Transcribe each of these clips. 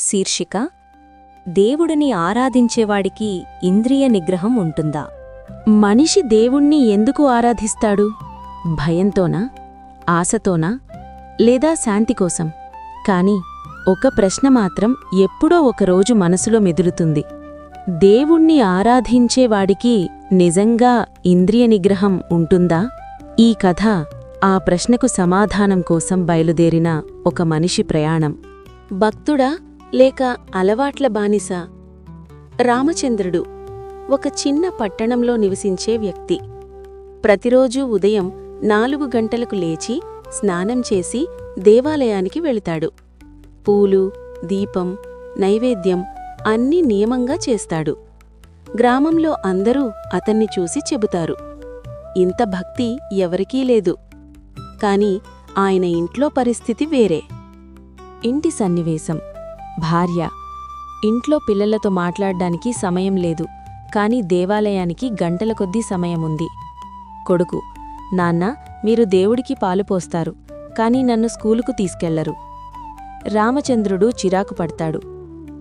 శీర్షిక దేవుడిని ఆరాధించేవాడికి ఇంద్రియ నిగ్రహం ఉంటుందా? మనిషి దేవుణ్ణి ఎందుకు ఆరాధిస్తాడు? భయంతోనా? ఆశతోనా? లేదా శాంతి కోసం? కాని ఒక ప్రశ్న మాత్రం ఎప్పుడో ఒకరోజు మనసులో మెదులుతుంది. దేవుణ్ణి ఆరాధించేవాడికి నిజంగా ఇంద్రియ నిగ్రహం ఉంటుందా? ఈ కథ ఆ ప్రశ్నకు సమాధానం కోసం బయలుదేరిన ఒక మనిషి ప్రయాణం. భక్తుడా లేక అలవాట్ల బానిస. రామచంద్రుడు ఒక చిన్న పట్టణంలో నివసించే వ్యక్తి. ప్రతిరోజూ ఉదయం నాలుగు గంటలకు లేచి స్నానం చేసి దేవాలయానికి వెళతాడు. పూలు దీపం నైవేద్యం అన్నీ నియమంగా చేస్తాడు. గ్రామంలో అందరూ అతన్ని చూసి చెబుతారు. ఇంత భక్తి ఎవరికీ లేదు. కాని ఆయన ఇంట్లో పరిస్థితి వేరే. ఇంటి సన్నివేశం. భార్య. ఇంట్లో పిల్లలతో మాట్లాడడానికి సమయం లేదు. కాని దేవాలయానికి గంటల కొద్దీ సమయముంది కొడుకు నాన్న మీరు దేవుడికి పాలు పోస్తారు. కాని నన్ను స్కూలుకు తీసుకెళ్ళరు. రామచంద్రుడు చిరాకు పడతాడు.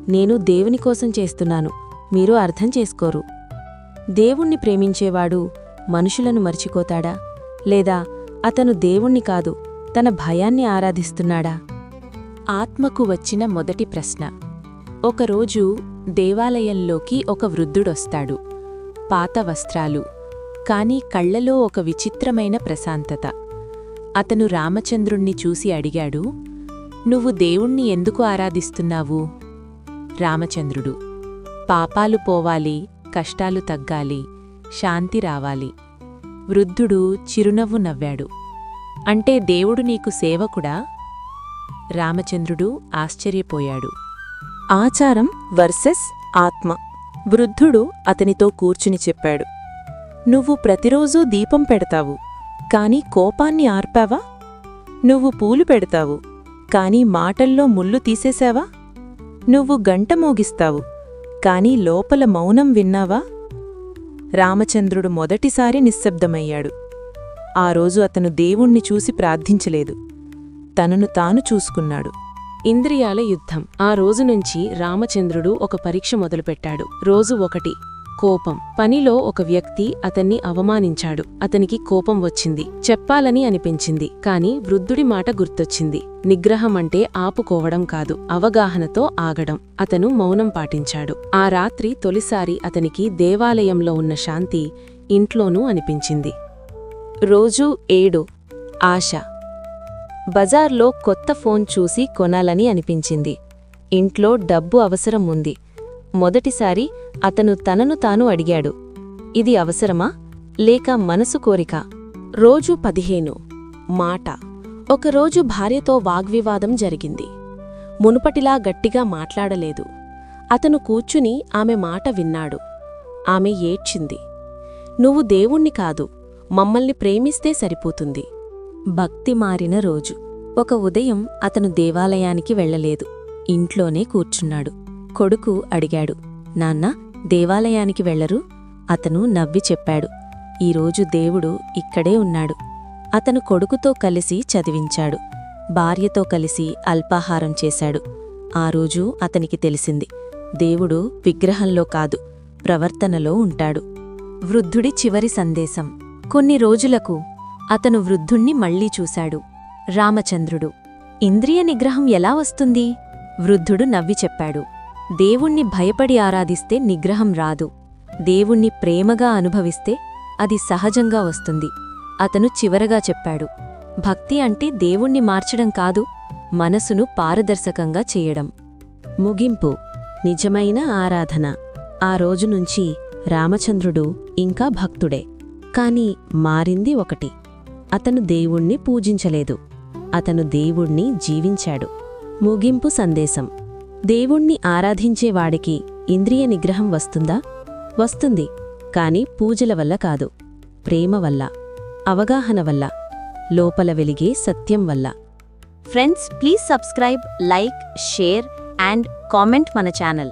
నేను దేవుని కోసం చేస్తున్నాను. మీరు అర్థం చేసుకోరు. దేవుణ్ణి ప్రేమించేవాడు మనుషులను మర్చిపోతాడా? లేదా అతను దేవుణ్ణి కాదు తన భయాన్ని ఆరాధిస్తున్నాడా? ఆత్మకు వచ్చిన మొదటి ప్రశ్న. ఒకరోజు దేవాలయంలోకి ఒక వృద్ధుడొస్తాడు. పాత వస్త్రాలు కాని కళ్ళలో ఒక విచిత్రమైన ప్రశాంతత. అతను రామచంద్రుణ్ణి చూసి అడిగాడు నువ్వు దేవుణ్ణి ఎందుకు ఆరాధిస్తున్నావు? రామచంద్రుడు పాపాలు పోవాలి కష్టాలు తగ్గాలి శాంతి రావాలి. వృద్ధుడు చిరునవ్వు నవ్వాడు అంటే దేవుడు నీకు సేవకుడా? రామచంద్రుడు ఆశ్చర్యపోయాడు. ఆచారం వర్సెస్ ఆత్మ. వృద్ధుడు అతనితో కూర్చుని చెప్పాడు. నువ్వు ప్రతిరోజూ దీపం పెడతావు. కాని కోపాన్ని ఆర్పావా? నువ్వు పూలు పెడతావు. కాని మాటల్లో ముళ్ళు తీసేశావా? నువ్వు గంట మోగిస్తావు. కాని లోపల మౌనం విన్నావా? రామచంద్రుడు మొదటిసారి నిశ్శబ్దమయ్యాడు. ఆ రోజు అతను దేవుణ్ణి చూసి ప్రార్థించలేదు. తనను తాను చూసుకున్నాడు. ఇంద్రియాల యుద్ధం. ఆ రోజు నుంచి రామచంద్రుడు ఒక పరీక్ష మొదలుపెట్టాడు. రోజు ఒకటి. కోపం. పనిలో ఒక వ్యక్తి అతన్ని అవమానించాడు. అతనికి కోపం వచ్చింది. చెప్పాలని అనిపించింది. కాని వృద్ధుడి మాట గుర్తొచ్చింది. నిగ్రహం అంటే ఆపుకోవడం కాదు. అవగాహనతో ఆగడం. అతను మౌనం పాటించాడు. ఆ రాత్రి తొలిసారి అతనికి దేవాలయంలో ఉన్న శాంతి ఇంట్లోనూ అనిపించింది. రోజూ ఏడు. ఆశ. బజార్లో కొత్త ఫోన్ చూసి కొనాలని అనిపించింది. ఇంట్లో డబ్బు అవసరం ఉంది. మొదటిసారి అతను తనను తాను అడిగాడు. ఇది అవసరమా? లేక మనసు కోరిక? రోజు పదిహేను. మాట. ఒకరోజు భార్యతో వాగ్వివాదం జరిగింది. మునుపటిలా గట్టిగా మాట్లాడలేదు. అతను కూర్చుని ఆమె మాట విన్నాడు. ఆమె ఏడ్చింది. నువ్వు దేవుణ్ణి కాదు. మమ్మల్ని ప్రేమిస్తే సరిపోతుంది. భక్తి మారిన రోజు. ఒక ఉదయం అతను దేవాలయానికి వెళ్ళలేదు. ఇంట్లోనే కూర్చున్నాడు. కొడుకు అడిగాడు నాన్న దేవాలయానికి వెళ్ళరు అతను నవ్వి చెప్పాడు. ఈరోజు దేవుడు ఇక్కడే ఉన్నాడు. అతను కొడుకుతో కలిసి చదివించాడు. భార్యతో కలిసి అల్పాహారం చేశాడు. ఆ రోజు అతనికి తెలిసింది దేవుడు విగ్రహంలో కాదు ప్రవర్తనలో ఉంటాడు. వృద్ధుడి చివరి సందేశం. కొన్ని రోజులకు అతను వృద్ధుణ్ణి మళ్ళీ చూశాడు. రామచంద్రుడు ఇంద్రియ నిగ్రహం ఎలా వస్తుంది? వృద్ధుడు నవ్వి చెప్పాడు. దేవుణ్ణి భయపడి ఆరాధిస్తే నిగ్రహం రాదు. దేవుణ్ణి ప్రేమగా అనుభవిస్తే అది సహజంగా వస్తుంది. అతను చివరగా చెప్పాడు. భక్తి అంటే దేవుణ్ణి మార్చడం కాదు మనసును పారదర్శకంగా చేయడం. ముగింపు. నిజమైన ఆరాధన. ఆ రోజు నుంచి రామచంద్రుడు ఇంకా భక్తుడే. కాని మారింది ఒకటి. అతను దేవుణ్ణి పూజించలేదు. అతను దేవుణ్ణి జీవించాడు. ముగింపు సందేశం. దేవుణ్ణి ఆరాధించేవాడికి ఇంద్రియ నిగ్రహం వస్తుందా? వస్తుంది. కాని పూజల వల్ల కాదు. ప్రేమ వల్ల. అవగాహన వల్ల. లోపల వెలిగే సత్యం వల్ల. Friends please subscribe like share and comment మన ఛానల్.